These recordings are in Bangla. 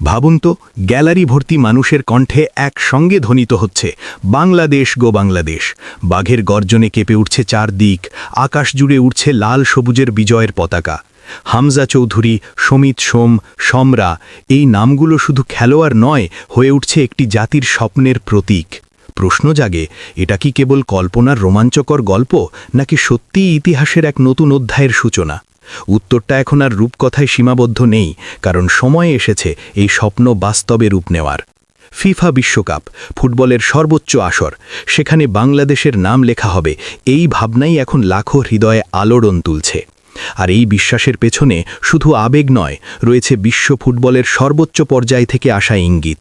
ভাবুন তো, গ্যালারি ভর্তি মানুষের কণ্ঠে একসঙ্গে ধ্বনিত হচ্ছে, বাংলাদেশ গো বাংলাদেশ। বাঘের গর্জনে কেঁপে উঠছে চারদিক, আকাশ জুড়ে উঠছে লাল সবুজের বিজয়ের পতাকা। হামজা চৌধুরী, সমিত সোম, সমরা, এই নামগুলো শুধু খেলোয়াড় নয়, হয়ে উঠছে একটি জাতির স্বপ্নের প্রতীক। প্রশ্ন জাগে, এটা কি কেবল কল্পনার রোমাঞ্চকর গল্প, নাকি সত্যিই ইতিহাসের এক নতুন অধ্যায়ের সূচনা? উত্তরটা এখন আর রূপকথায় সীমাবদ্ধ নেই, কারণ সময় এসেছে এই স্বপ্ন বাস্তবে রূপ নেওয়ার। ফিফা বিশ্বকাপ, ফুটবলের সর্বোচ্চ আসর, সেখানে বাংলাদেশের নাম লেখা হবে, এই ভাবনাই এখন লাখো হৃদয়ে আলোড়ন তুলছে। আর এই বিশ্বাসের পেছনে শুধু আবেগ নয়, রয়েছে বিশ্ব ফুটবলের সর্বোচ্চ পর্যায় থেকে আসা ইঙ্গিত।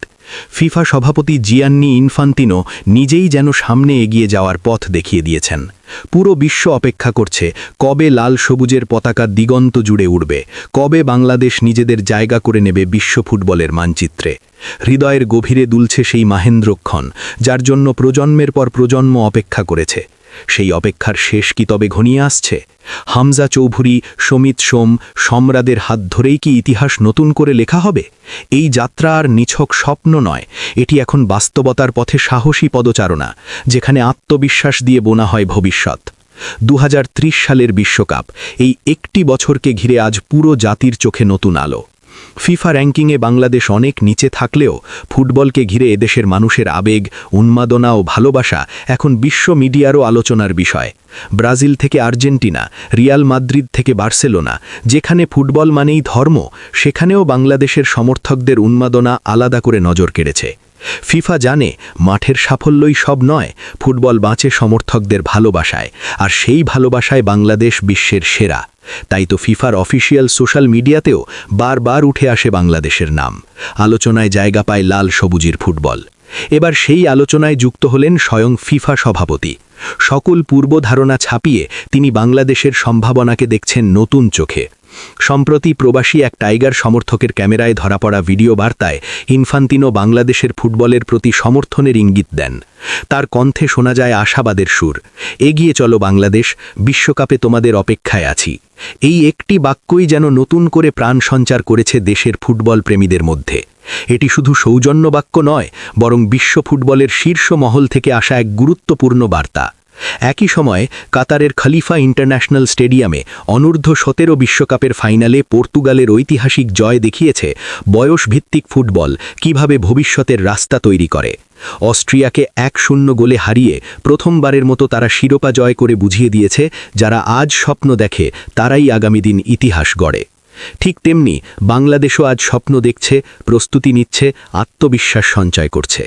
ফিফা সভাপতি জিয়ান্নি ইনফান্তিনো নিজেই যেন সামনে এগিয়ে যাওয়ার পথ দেখিয়ে দিয়েছেন। পুরো বিশ্ব অপেক্ষা করছে কবে লাল সবুজের পতাকা দিগন্ত জুড়ে উড়বে, কবে বাংলাদেশ নিজেদের জায়গা করে নেবে বিশ্ব ফুটবলের মানচিত্রে। হৃদয়ের গভীরে দুলছে সেই মাহেন্দ্রক্ষণ, যার জন্য প্রজন্মের পর প্রজন্ম অপেক্ষা করেছে। সেই অপেক্ষার শেষ কি তবে ঘনিয়ে আসছে? হামজা চৌধুরী, সমিত সোম, সম্রাদের হাত ধরেই কি ইতিহাস নতুন করে লেখা হবে? এই যাত্রা আর নিছক স্বপ্ন নয়। এটি এখন বাস্তবতার পথে সাহসী পদচারণা, যেখানে আত্মবিশ্বাস দিয়ে বোনা হয় ভবিষ্যৎ। দু হাজার ত্রিশ সালের বিশ্বকাপ, এই একটি বছরকে ঘিরে আজ পুরো জাতির চোখে নতুন আলো। ফিফা র্যাঙ্কিংয়ে বাংলাদেশ অনেক নিচে থাকলেও ফুটবলকে ঘিরে এদেশের মানুষের আবেগ, উন্মাদনা ও ভালোবাসা এখন বিশ্ব মিডিয়ারও আলোচনার বিষয়। ব্রাজিল থেকে আর্জেন্টিনা, রিয়াল মাদ্রিদ থেকে বার্সেলোনা, যেখানে ফুটবল মানেই ধর্ম, সেখানেও বাংলাদেশের সমর্থকদের উন্মাদনা আলাদা করে নজর কেড়েছে। ফিফা জানে মাঠের সাফল্যই সব নয়, ফুটবল বাঁচে সমর্থকদের ভালোবাসায়, আর সেই ভালোবাসায় বাংলাদেশ বিশ্বের সেরা। তাই তো ফিফার অফিসিয়াল সোশ্যাল মিডিয়াতেও বারবার উঠে আসে বাংলাদেশের নাম। আলোচনায় জায়গা পায় লাল সবুজের ফুটবল। এবার সেই আলোচনায় যুক্ত হলেন স্বয়ং ফিফা সভাপতি। সকল পূর্বধারণা ছাপিয়ে তিনি বাংলাদেশের সম্ভাবনাকে দেখছেন নতুন চোখে। সম্প্রতি প্রবাসী এক টাইগার সমর্থকের ক্যামেরায় ধরা পড়া ভিডিও বার্তায় ইনফান্তিনো বাংলাদেশের ফুটবলের প্রতি সমর্থনের ইঙ্গিত দেন। তার কণ্ঠে শোনা যায় আশাবাদের সুর। এগিয়ে চলো বাংলাদেশ, বিশ্বকাপে তোমাদের অপেক্ষায় আছি। এই একটি বাক্যই যেন নতুন করে প্রাণ সঞ্চার করেছে দেশের ফুটবল প্রেমীদের মধ্যে। এটি শুধু সৌজন্য বাক্য নয়, বরং বিশ্ব ফুটবলের শীর্ষ মহল থেকে আসা এক গুরুত্বপূর্ণ বার্তা। একই সময়ে কাতারের খলিফা ইন্টারন্যাশনাল স্টেডিয়ামে অনূর্ধ্ব সতেরো বিশ্বকাপের ফাইনালে পর্তুগালের ঐতিহাসিক জয় দেখিয়েছে বয়সভিত্তিক ফুটবল কীভাবে ভবিষ্যতের রাস্তা তৈরি করে। অস্ট্রিয়াকে এক শূন্য গোলে হারিয়ে প্রথমবারের মতো তারা শিরোপা জয় করে বুঝিয়ে দিয়েছে, যারা আজ স্বপ্ন দেখে তারাই আগামী দিন ইতিহাস গড়ে। ঠিক তেমনি বাংলাদেশও আজ স্বপ্ন দেখছে, প্রস্তুতি নিচ্ছে, আত্মবিশ্বাস সঞ্চয় করছে।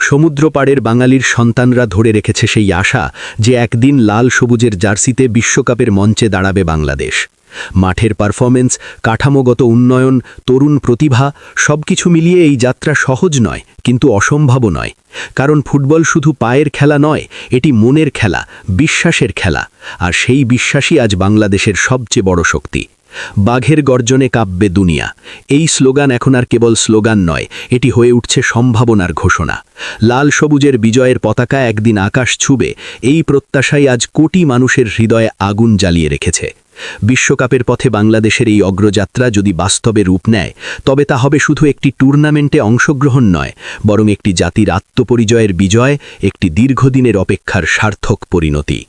সমুদ্র পাড়ের বাঙালির সন্তানরা ধরে রেখেছে সেই আশা যে একদিন লাল সবুজের জার্সিতে বিশ্বকাপের মঞ্চে দাঁড়াবে বাংলাদেশ। মাঠের পারফরমেন্স কাঠামোগত উন্নয়ন, তরুণ প্রতিভা, সবকিছু মিলিয়ে এই যাত্রা সহজ নয়, কিন্তু অসম্ভব নয়। কারণ ফুটবল শুধু পায়ের খেলা নয়, এটি মনের খেলা, বিশ্বাসের খেলা। আর সেই বিশ্বাসই আজ বাংলাদেশের সবচেয়ে বড় শক্তি। বাঘের গর্জনে কাব্যে দুনিয়া। এই স্লোগান এখন আর কেবল স্লোগান নয়, এটি হয়ে উঠছে সম্ভাবনার ঘোষণা। লাল সবুজের বিজয়ের পতাকা একদিন আকাশ ছুবে, এই প্রত্যাশাই আজ কোটি মানুষের হৃদয়ে আগুন জ্বালিয়ে রেখেছে। বিশ্বকাপের পথে বাংলাদেশের এই অগ্রযাত্রা যদি বাস্তবে রূপ নেয়, তবে তা হবে শুধু একটি টুর্নামেন্টে অংশগ্রহণ নয়, বরং একটি জাতির আত্মপরিচয়ের বিজয়, একটি দীর্ঘদিনের অপেক্ষার সার্থক পরিণতি।